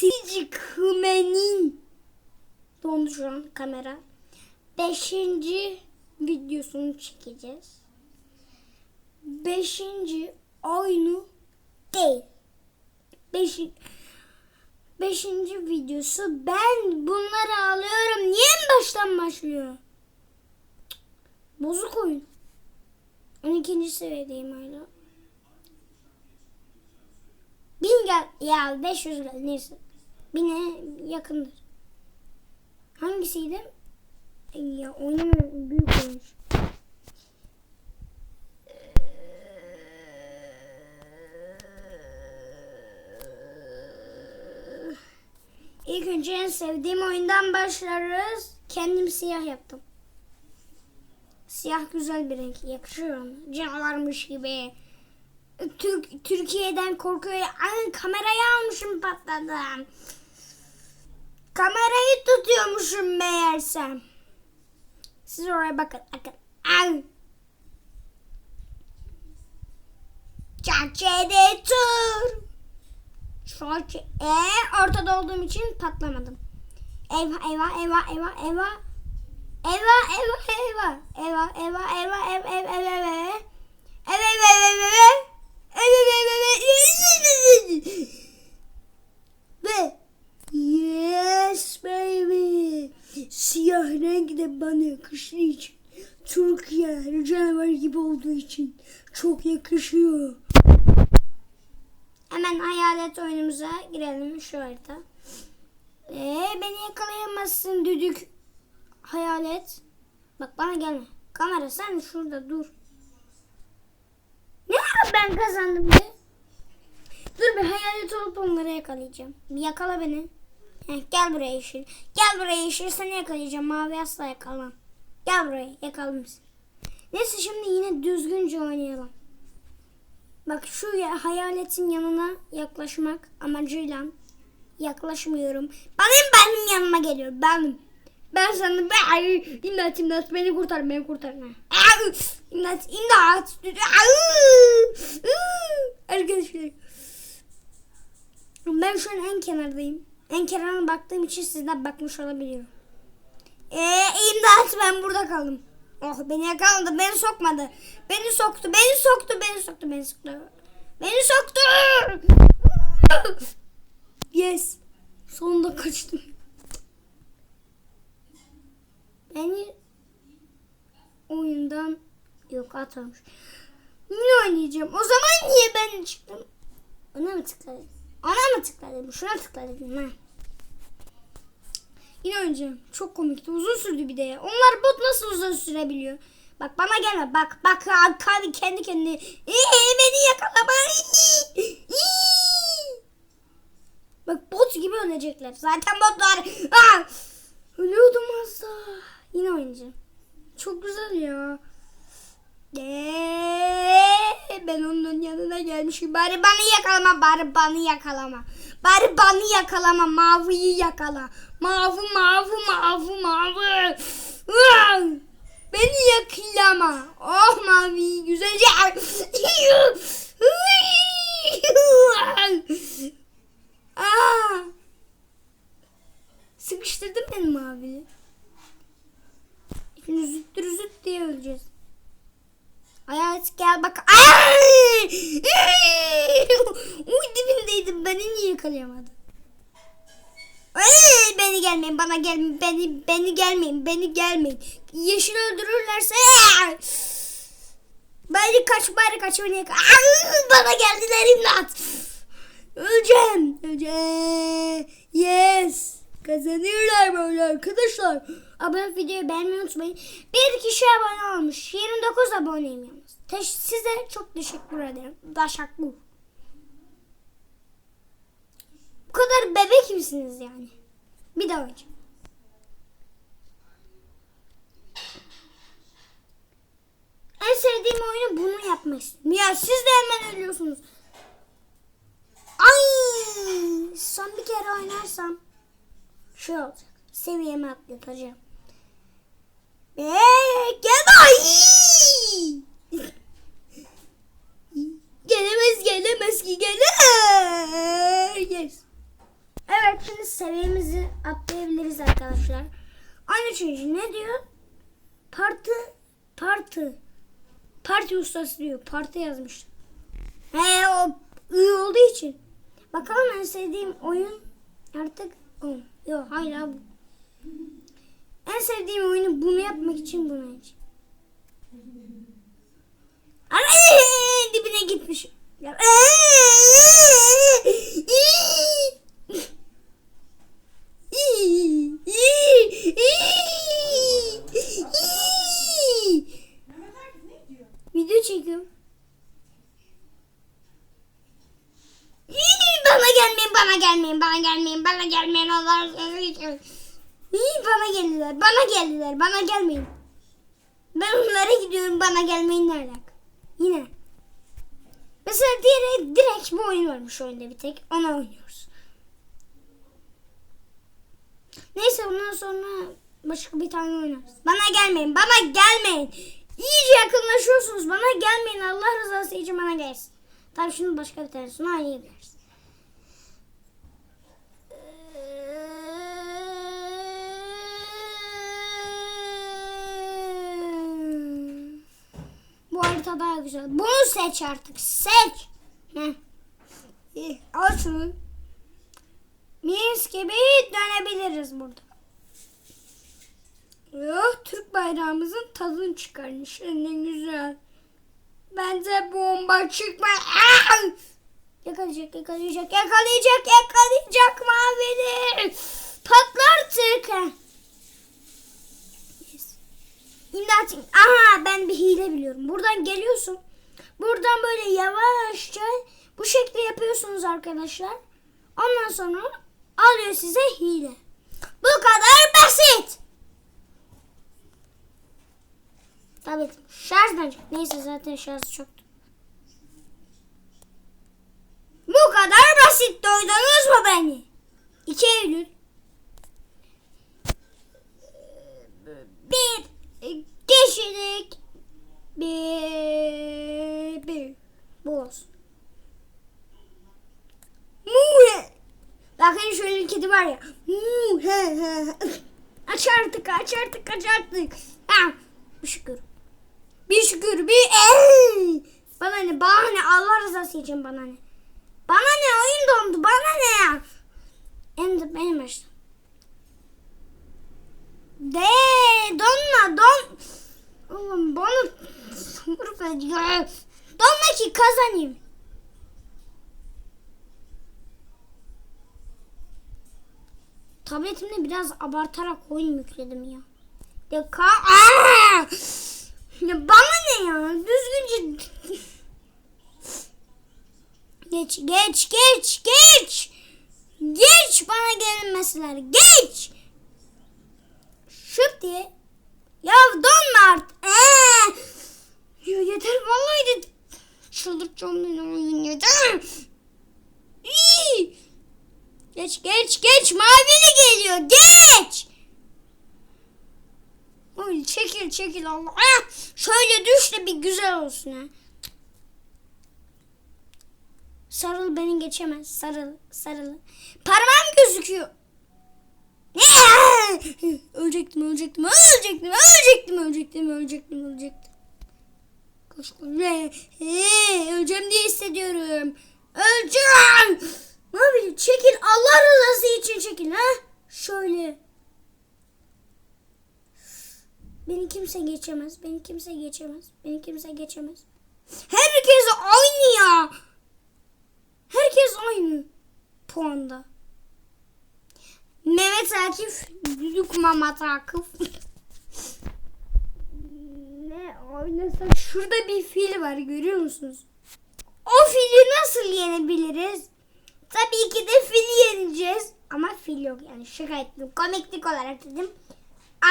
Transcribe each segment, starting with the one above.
Sici Kımen'in dondu şu an kamera. Beşinci videosunu çekeceğiz. Beşinci oyunu değil. Beşi, beşinci videosu. Ben bunları alıyorum. Niye en baştan başlıyor? Bozuk oyun. 12. seviyedeyim hala. Bin gel ya 500 gel neyse. Bine yakındır. Hangisiydi? Ya oynamıyorum büyük olmuş. İlk önce en sevdiğim oyundan başlarız. Kendim siyah yaptım. Siyah güzel bir renk. Yakışıyor ona. Canavarmış gibi. Türk, Türkiye'den korkuyor. Ay kamerayı almışım patladım. Kamerayı tutuyormuşum meğersem. Siz oraya bakın. Bakın. Ay. Çerçeve tur. Çerçe e, ortada olduğum için patlamadım. Eyvah eyvah eyvah eyvah eyvah. Eyvah eyvah eyvah. Eyvah eyvah eyvah ev ev için çok yakışıyor. Hemen hayalet oyunumuza girelim şu harita. Ee, beni yakalayamazsın düdük hayalet. Bak bana gelme. Kamera sen şurada dur. Ne ben kazandım be? Dur bir hayalet olup onları yakalayacağım. Bir yakala beni. Heh, gel buraya yeşil. Gel buraya yeşil seni yakalayacağım. Mavi asla yakalamam. Gel buraya yakaladım seni. Neyse şimdi yine düzgünce oynayalım. Bak şu ya, hayaletin yanına yaklaşmak amacıyla yaklaşmıyorum. Benim benim yanıma geliyor. Benim. Ben sana ay, imdat imdat beni kurtar beni kurtar. İmdat imdat. Arkadaşlar. Ben şu an en kenardayım. En kenara baktığım için sizden bakmış olabiliyorum. Eee imdat ben burada kaldım. Oh beni yakaladı beni sokmadı. Beni soktu beni soktu beni soktu beni soktu. Beni soktu. Yes. Sonunda kaçtım. Beni oyundan yok atmamış. Yine oynayacağım. O zaman niye ben çıktım? Ona mı tıkladım? Ona mı tıkladım? Şuna tıkladım. Ha. Oynayacağım. Çok komikti. Uzun sürdü bir de ya. Onlar bot nasıl uzun sürebiliyor? Bak bana gelme. Bak bak abi kendi kendine. Ee, beni yakalama. Bak bot gibi ölecekler. Zaten botlar. Ah! Ölüyordum az daha. Yine oynayacağım. Çok güzel ya. Eee, ben onun yanına gelmişim. Bari bana yakalama, bari bana yakalama. Bari bana yakalama, maviyi yakala. Mavi, mavi, mavi, mavi. Beni yakalama. Oh mavi, güzelce. Aa! Sıkıştırdın beni maviyi. Şimdi züttür züt diye öleceğiz. Hayalet gel bak. Ay! Uy dibindeydim. Beni niye yakalayamadı? Ay, beni gelmeyin bana gelmeyin beni beni gelmeyin beni gelmeyin yeşil öldürürlerse bari kaç bari kaç beni Ay, bana geldiler imdat öleceğim öleceğim yes kazanıyorlar böyle arkadaşlar abone videoyu beğenmeyi unutmayın bir kişi abone olmuş 29 aboneyim Teş size çok teşekkür ederim Daşaklı bu kadar bebek misiniz yani? Bir daha önce. En sevdiğim oyunu bunu yapmak. Ya siz de hemen ölüyorsunuz. Ay! Son bir kere oynarsam şey olacak. Seviyemi atlatacağım. Eee gel ay! Gelemez gelemez ki gelemez. Evet şimdi seviyemizi atlayabiliriz arkadaşlar. 13. ne diyor? Parti parti parti ustası diyor. Parti yazmış. He o ı olduğu için. Bakalım en sevdiğim oyun artık o. Yok hayır abi. En sevdiğim oyunu bunu yapmak için bunu için. Ay, dibine gitmiş. Ya, Video çekiyorum. Bana gelmeyin, bana gelmeyin, bana gelmeyin, bana gelmeyin. Allah İyi, Bana geldiler, bana geldiler, bana gelmeyin. Ben onlara gidiyorum, bana gelmeyin nereden? Yine. Mesela diğeri direkt bu oyun varmış oyunda bir tek. Onu oynuyoruz. Neyse bundan sonra başka bir tane oynarız. Bana gelmeyin, bana gelmeyin. İyice yakınlaşıyorsunuz. Bana gelmeyin. Allah rızası için bana gelsin. Tabii şimdi başka bir tanesini oynayabiliriz. Harita daha güzel. Bunu seç artık. Seç. Heh. Şunu. Mis gibi dönebiliriz burada. Oh, Türk bayrağımızın tadını çıkarmış. Ne güzel. Bence bomba çıkma. Aa! Yakalayacak, yakalayacak, yakalayacak, yakalayacak mavili. Patlar tık. İmdat. Aha ben bir hile biliyorum. Buradan geliyorsun. Buradan böyle yavaşça bu şekilde yapıyorsunuz arkadaşlar. Ondan sonra alıyor size hile. Bu kadar basit. Tabii şarj da çok. Neyse zaten şarj çoktu. Bu kadar basit duydunuz mu beni? 2 Eylül. Bir kişilik bir bir bu olsun. Muhe. Bakın şöyle kedi var ya. Muhe. Aç artık aç artık aç artık. Ha, bir şükür. Bir şükür bir ey. Bana ne bana ne Allah rızası için bana ne. Bana ne oyun dondu bana ne ya. En benim başta. De donma don. Oğlum bana vur be. Donma ki kazanayım. Tabletimde biraz abartarak oyun yükledim ya. Ya ka Aa! Ya bana ne ya? Düzgünce Geç geç geç geç. Geç bana gelinmesinler. Geç. Diye. Ya donma artık. Ee. Ya yeter vallahi de çıldırtacağım beni oyun yeter. İyi. Geç geç geç mavili geliyor geç. Oy çekil çekil Allah. Ah, şöyle düş de bir güzel olsun ha. Sarıl beni geçemez. Sarıl sarıl. Parmağım gözüküyor. ölecektim ölecektim ölecektim ölecektim ölecektim ölecektim ölecektim. Koş koş. Öleceğim diye hissediyorum. Öleceğim. Ne bileyim çekil Allah rızası için çekil ha. Şöyle. Beni kimse geçemez. Beni kimse geçemez. Beni kimse geçemez. Herkes aynı ya. Herkes aynı puanda. Mehmet Akif, Mehmet Akif. ne oynasak? Şurada bir fil var görüyor musunuz? O fili nasıl yenebiliriz? Tabii ki de fili yeneceğiz. Ama fil yok yani şaka ettim. Komiklik olarak dedim.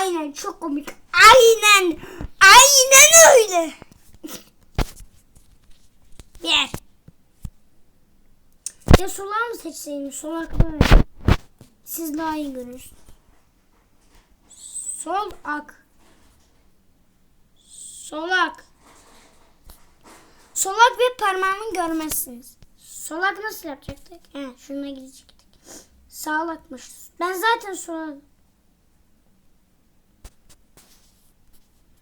Aynen çok komik. Aynen. Aynen öyle. Bir. Ya solar mı seçseydim? Solak böyle. Siz daha iyi görürsünüz. Sol ak. Solak. Solak ve parmağımı görmezsiniz. Solak nasıl yapacaktık? He, şuna gidecektik. Sağlakmış. Ben zaten soladım.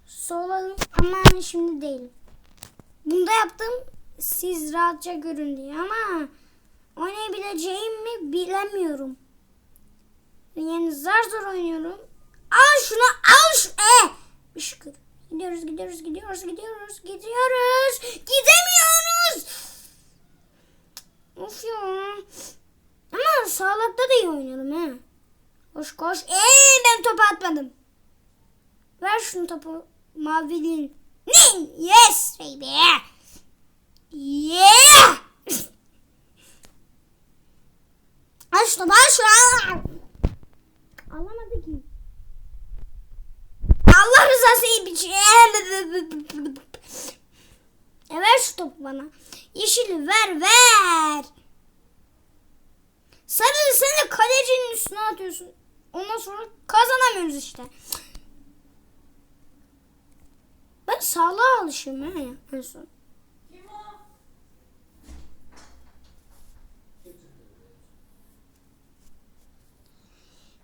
Soladım ama şimdi değilim. Bunda yaptım siz rahatça görün diye ama oynayabileceğim mi bilemiyorum. Yani zar zor oynuyorum. Al şunu al şu. E! Şükür. Gidiyoruz gidiyoruz gidiyoruz gidiyoruz gidiyoruz. Gidemiyoruz. Of ya. Ama sağlıkta da iyi oynuyorum ha. Koş koş. Eee ben topu atmadım. Ver şunu topu. Mavinin. Ne? Yes baby. Yeah. Al şunu al şunu. Alamadı ki. Allah rızası için. E ver şu topu bana. Yeşili ver ver. Sarı seni kalecinin üstüne atıyorsun. Ondan sonra kazanamıyoruz işte. Ben sağlığa alışıyorum ha en son.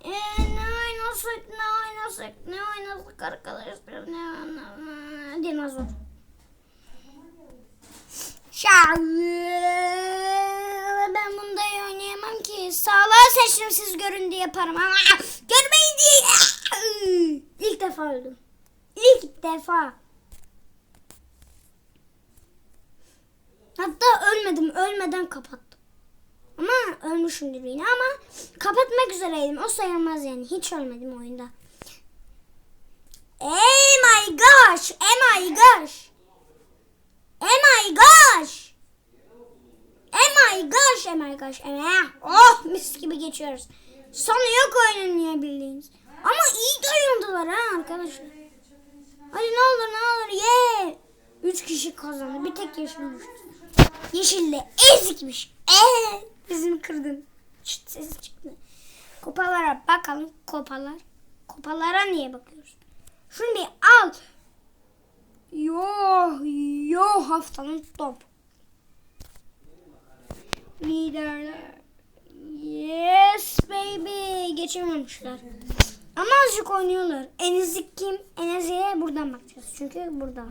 Ee, ne oynasak ne oynasak ne oynasak arkadaşlar ne oynasak dinozor. Ben bunda oynayamam ki. Sağlığa seçtim siz görün diye yaparım ama görmeyin diye. İlk defa öldüm. İlk defa. Hatta ölmedim. Ölmeden kapattım. Ama ölmüşümdür yine ama kapatmak üzereydim. O sayılmaz yani. Hiç ölmedim oyunda. Oh my gosh. Oh my gosh. Oh my gosh. Oh my gosh. Oh my gosh. Oh, oh mis gibi geçiyoruz. Sonu yok oyunun bildiğiniz. Ama iyi de oynadılar ha arkadaşlar. Hadi ne olur ne olur ye. Üç kişi kazandı. Bir tek yeşil düştü. Yeşille ezikmiş. Eee bizim kırdın. Çıt ses çıktı. Kupalara bakalım. Kupalar. Kupalara niye bakıyoruz? Şunu bir al. Yo yo haftanın top. Liderler. Yes baby. Geçememişler. Ama azıcık oynuyorlar. Enezik kim? Enezi'ye buradan bakacağız. Çünkü burada.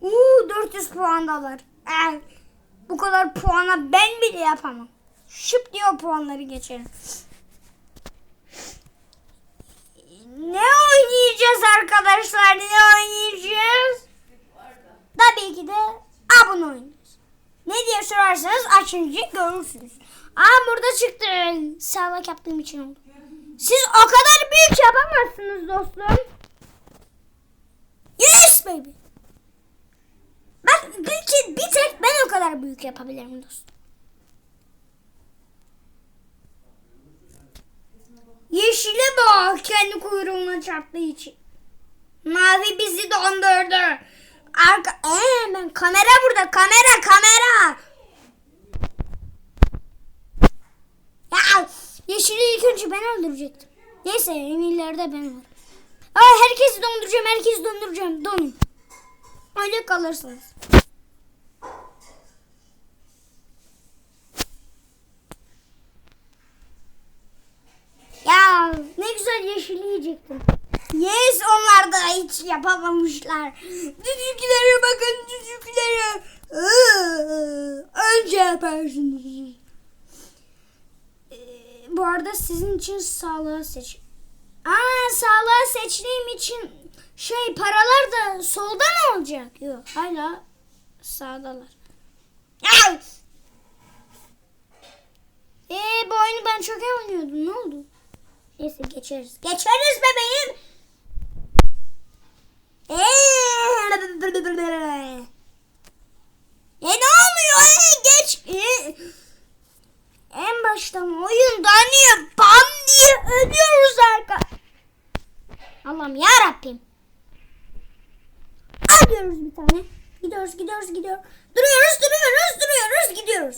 Uuu 400 puandalar. Eh, bu kadar puana ben bile yapamam. Şıp diye o puanları geçelim. Ne oynayacağız arkadaşlar? Ne oynayacağız? Tabii ki de abone oynayacağız. Ne diye sorarsanız açınca görürsünüz. Aa burada çıktı. Sağlık yaptığım için oldu. Siz o kadar büyük yapamazsınız dostum. Yes baby. Bak bir, bir tek ben o kadar büyük yapabilirim dostum. Bak kendi kuyruğuna çarptığı için. Mavi bizi dondurdu. Arka ee, kamera burada kamera kamera. Ya yeşili ilk önce ben öldürecektim. Neyse emirlerde ben varım. Aa, herkesi donduracağım herkesi donduracağım. Donun. Öyle kalırsınız. Ne güzel yeşili yiyecektim. Yes onlar da hiç yapamamışlar. Düdüklere bakın düdüklere. Iı, Önce yaparsınız. Ee, bu arada sizin için sağlığı seç. Aa sağlığı seçtiğim için şey paralar da solda mı olacak? Yok hala sağdalar. Ay! Ee bu oyunu ben çok oynuyordum. Ne oldu? Neyse geçeriz. Geçeriz bebeğim. Eee. E ne oluyor? E, geç. E, en baştan oyunda niye bam diye ölüyoruz arka. Allah'ım ya Rabbim. Alıyoruz bir tane. Gidiyoruz gidiyoruz gidiyoruz. Duruyoruz duruyoruz duruyoruz gidiyoruz.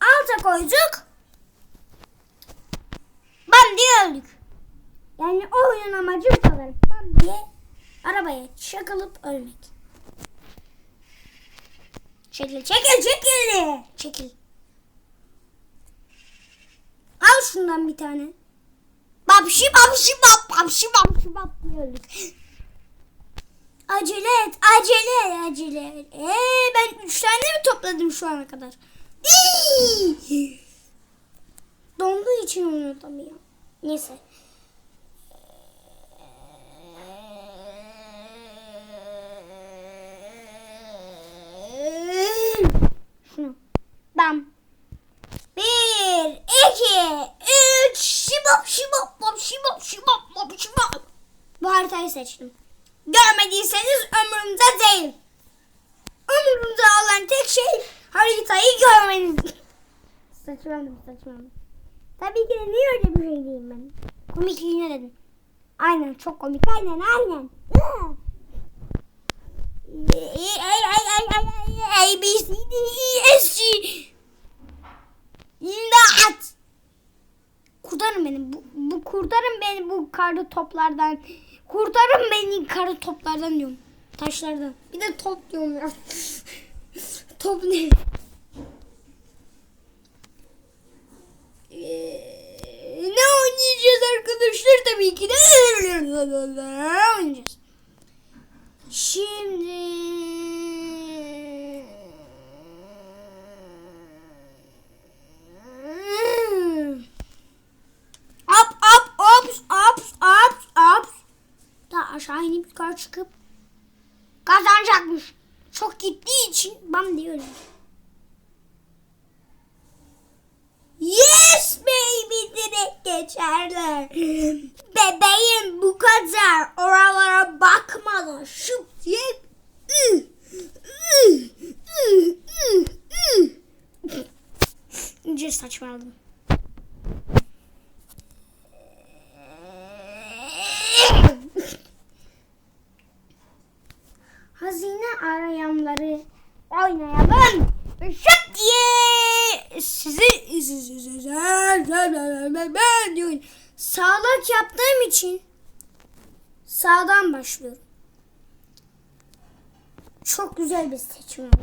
Alta koyduk. Bam diye öldük. Yani o oyunun amacı bu kadar. Bam diye arabaya çakılıp ölmek. Çekil çekil çekil. Çekil. Al şundan bir tane. Babşi babşi bab babşi babşi bab diye öldük. Acele et, acele et, acele et. Ee, ben üç tane mi topladım şu ana kadar? İy! Donduğu için unutamıyorum. Neyse. Şunu. Bam. Bir, iki, üç. Şibop, şibop, bop, şibop, şibop, bop, şibop. Bu haritayı seçtim. Görmediyseniz ömrümde değil. Ömrümde olan tek şey haritayı görmeniz. Saçmaladım, saçmaladım. Tabii ki de niye öyle bir şey diyeyim ben? Komikliğine dedim. Aynen, çok komik. Aynen, aynen. A, B, C, D, E, F, G. İmdat! Kurtarın beni. Bu, bu kurtarın beni bu karlı toplardan. Kurtarın beni karlı toplardan diyorum. Taşlardan. Bir de top diyorum ya. top ne? Ee, ne oynayacağız arkadaşlar tabii ki de oynayacağız. Şimdi Up up ups ups ups ups Daha aşağı inip yukarı çıkıp kazanacakmış. Çok gittiği için bam diyor. Yes baby direkt geçerler. Bebeğim bu kadar. Oralara bakmadan şıp diye. Ü, saçmaladım. Hazine arayanları oynayalım. Şıp diye sizi ben diyorum. Sağlak yaptığım için sağdan başlıyorum. Çok güzel bir seçim oldu.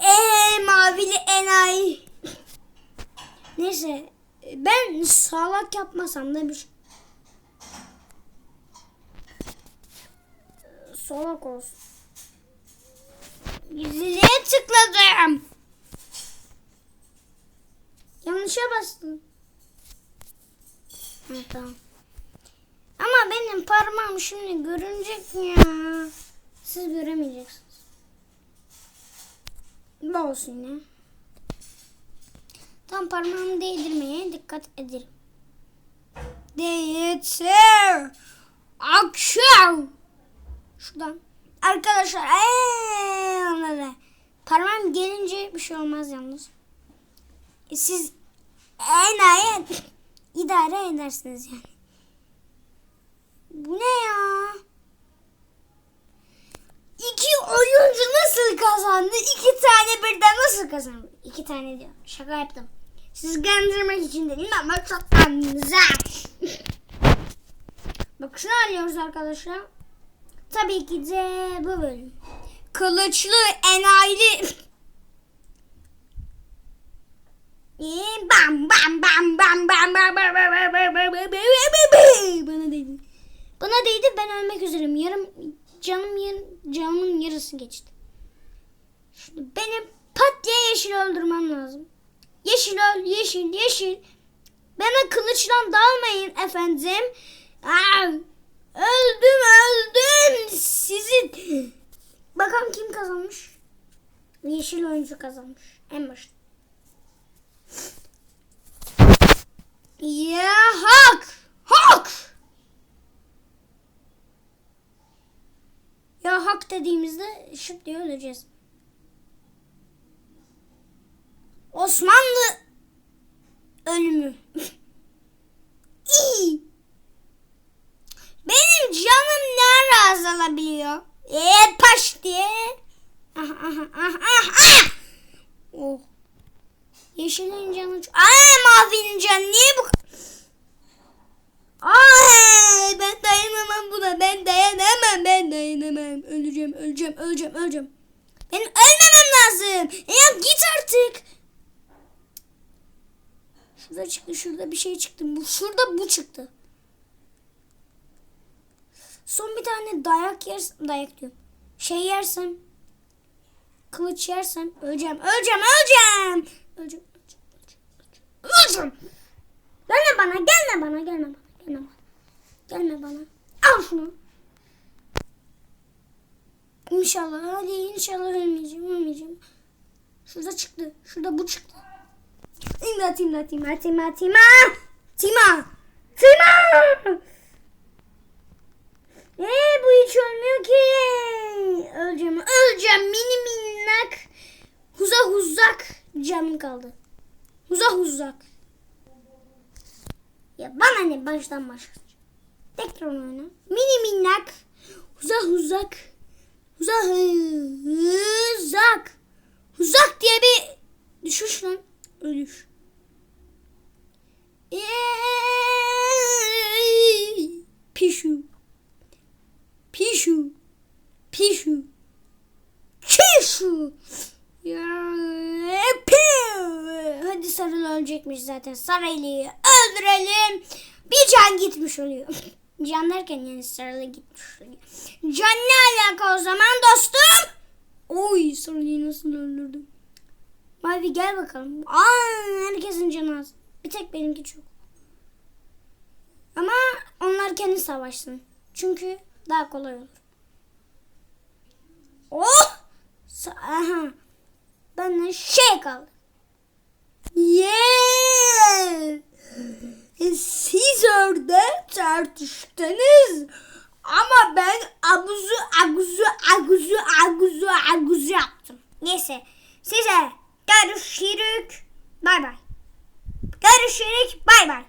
Eee mavili enayi. Neyse ben sağlak yapmasam da bir şey. Solak olsun. Gizliliğe tıkladım. Yanlışa bastım. Tamam. Ama benim parmağım şimdi görünecek ya. Siz göremeyeceksiniz. Bu olsun ya. Tam parmağımı değdirmeye dikkat ederim. Değilse akşam. Şuradan. Arkadaşlar eee, anladı. Parmağım gelince bir şey olmaz yalnız. E, Siz enayi idare edersiniz yani. Bu ne ya? İki oyuncu nasıl kazandı? İki tane birden nasıl kazandı? İki tane diyor. Şaka yaptım. Siz kandırmak için dedim ama çok güzel. Bak şunu arıyoruz arkadaşlar. Tabii ki de bu bölüm. Kılıçlı enayili. Ee, Bam bam bam bam bam bam bam bam bam bam bam Bana değdi. Bana değdi ben ölmek üzereyim. Yarım canım yarım, canımın yarısı geçti. Şimdi benim pat diye yeşil öldürmem lazım. Yeşil öl, yeşil, yeşil. Bana kılıçla dalmayın efendim. Aa, öldüm, öldüm. Sizi... Bakalım kim kazanmış? Yeşil oyuncu kazanmış. En başta. Ya hak! Hak! Ya hak dediğimizde şıp diye öleceğiz. Osmanlı ölümü. İyi. Benim canım ne azalabiliyor? Eee paş diye. Aha aha aha aha. Oh. Yeşilin canı çok... Ay mavinin canı niye bu... Ay ben dayanamam buna. Ben dayanamam. Ben dayanamam. Öleceğim, öleceğim, öleceğim, öleceğim. Benim ölmemem lazım. Ya git artık. Şurada çıktı. Şurada bir şey çıktı. Bu, şurada bu çıktı. Son bir tane dayak yersem. Dayak diyorum. Şey yersem. Kılıç yersem. Öleceğim. Öleceğim. Öleceğim. Öleceğim. Öleceğim. Gelme bana. Gelme bana. Gelme bana. Gelme bana. Gelme bana. Al şunu. İnşallah. Hadi inşallah ölmeyeceğim. Ölmeyeceğim. Şurada çıktı. Şurada bu çıktı. İmdat imdat imdat imdat imdat. Tima. Tima. Eee bu hiç ölmüyor ki. Öleceğim. Öleceğim. Mini minnak. Huza huzak. Canım kaldı. Huza huzak. Ya bana ne baştan başlayacağım. Tekrar oyna. Mini minnak. Huza huzak. Huza huzak. Huzak diye bir düşüş lan. Ölüş. Eee, Pişu. Pişu. Pişu. Piu. Hadi sarıl ölecekmiş zaten. Sarılı'yı öldürelim. Bir can gitmiş oluyor. Can derken yani sarılı gitmiş oluyor. Can ne alaka o zaman dostum? Oy sarılıyı nasıl öldürdüm. Mavi gel bakalım. Aa herkesin canı az. Bir tek benimki çok. Ama onlar kendi savaşsın. Çünkü daha kolay olur. Oh! Aha. Benden şey kaldı. Yeah! Siz orada tartıştınız. Ama ben abuzu aguzu aguzu aguzu aguzu yaptım. Neyse size görüşürük. Bay bay. Görüşürük. Bay bay.